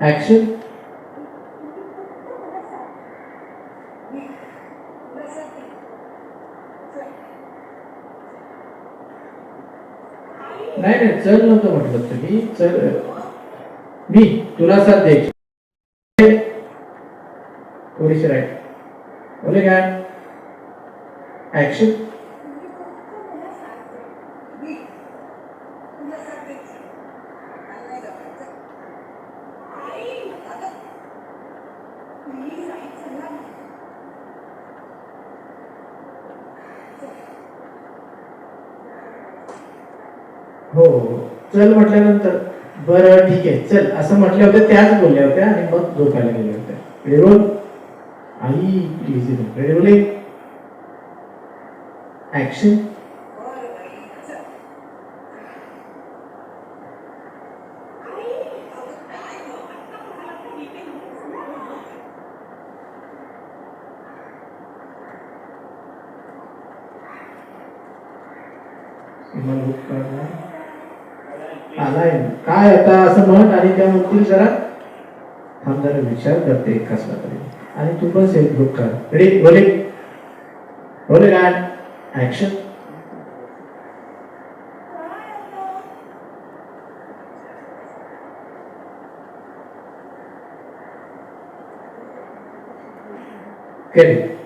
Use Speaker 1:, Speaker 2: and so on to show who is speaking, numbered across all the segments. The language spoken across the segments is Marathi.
Speaker 1: ऍक्शन नाही नाही चल नव्हतं म्हटलं तुम्ही. चल. मी तुला साथ द्यायची. थोडीशी राईट. बोले काय? ऍक्शन हो, हो चल म्हटल्यानंतर बरं ठीक आहे. चल असं म्हटल्या होत्या त्याच बोलल्या होत्या आणि मग झोपायला गेल्या होत्या. रेरोल आई प्लीज ऍक्शन रोलिंग ऍक्शन आलाय. काय आता असं म्हण आणि त्या म्हणतील जरा? थांब जरा विचार करते कसला तरी. आणि तू बस एक ग्रुप कर. रेडी बोले. बोले काय ऍक्शन केले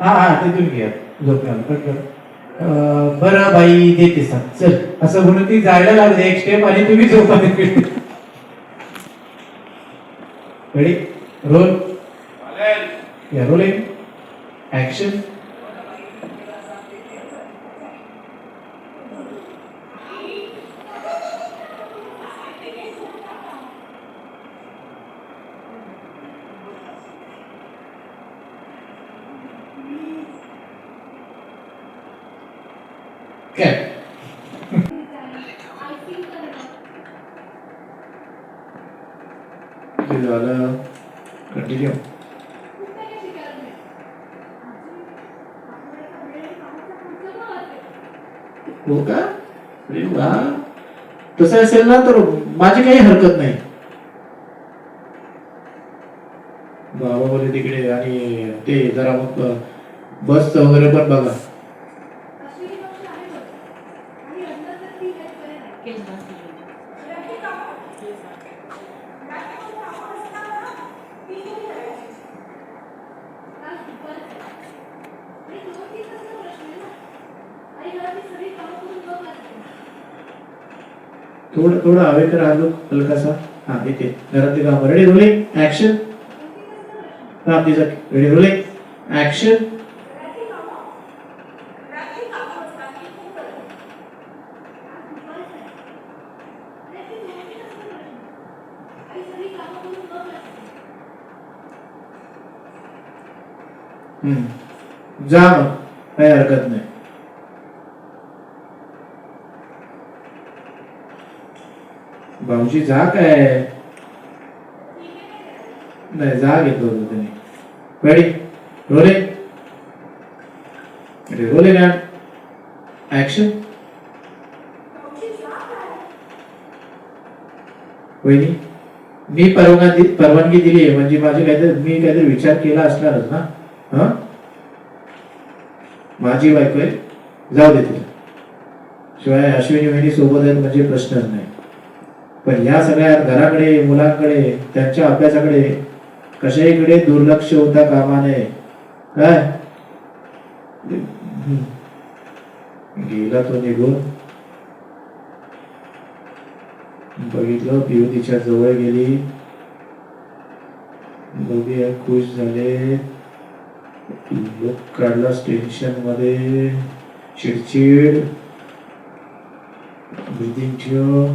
Speaker 1: हा हा तिथून घ्या. अं, बरं बाई देते सांग चल. असं म्हणून ती जायला लागते एक स्टेप आणि तुम्ही झोपा रेडी रोल या रोलिंग ऍक्शन काय झालं कंटिन्यू हो का? अरे वा. तसं असेल ना तर माझी काही हरकत नाही. गावामध्ये तिकडे आणि ते जरा मग बसचं वगैरे पण बघा. थोडं थोडं हवे तर आलो हलकासा हा येते घरातली काम. Ready rolling action ready rolling action जा मग. काही हरकत नाही. भाऊजी जा काय? नाही जा घेतलं होतं त्याने. रेडी रोले अरे रोले ना ऍक्शन वहिनी मी परवानगी परवानगी दिली आहे. म्हणजे माझे काहीतरी मी काहीतरी विचार केला असणारच ना. हा? माझी बायको आहे. जाऊ दे तिला. शिवाय अश्विनी वहिनी सोबत आहेत म्हणजे प्रश्नच नाही. पण या सगळ्या घराकडे मुलांकडे त्यांच्या अभ्यासाकडे कशाहीकडे दुर्लक्ष होता कामा नये काय? गेला तो निघून. बघितलं पिऊ तिच्या जवळ गेली. दोघे खुश झाले. लोक काढलास टेन्शनमध्ये चिडचिड ब्रिदिंग ठेव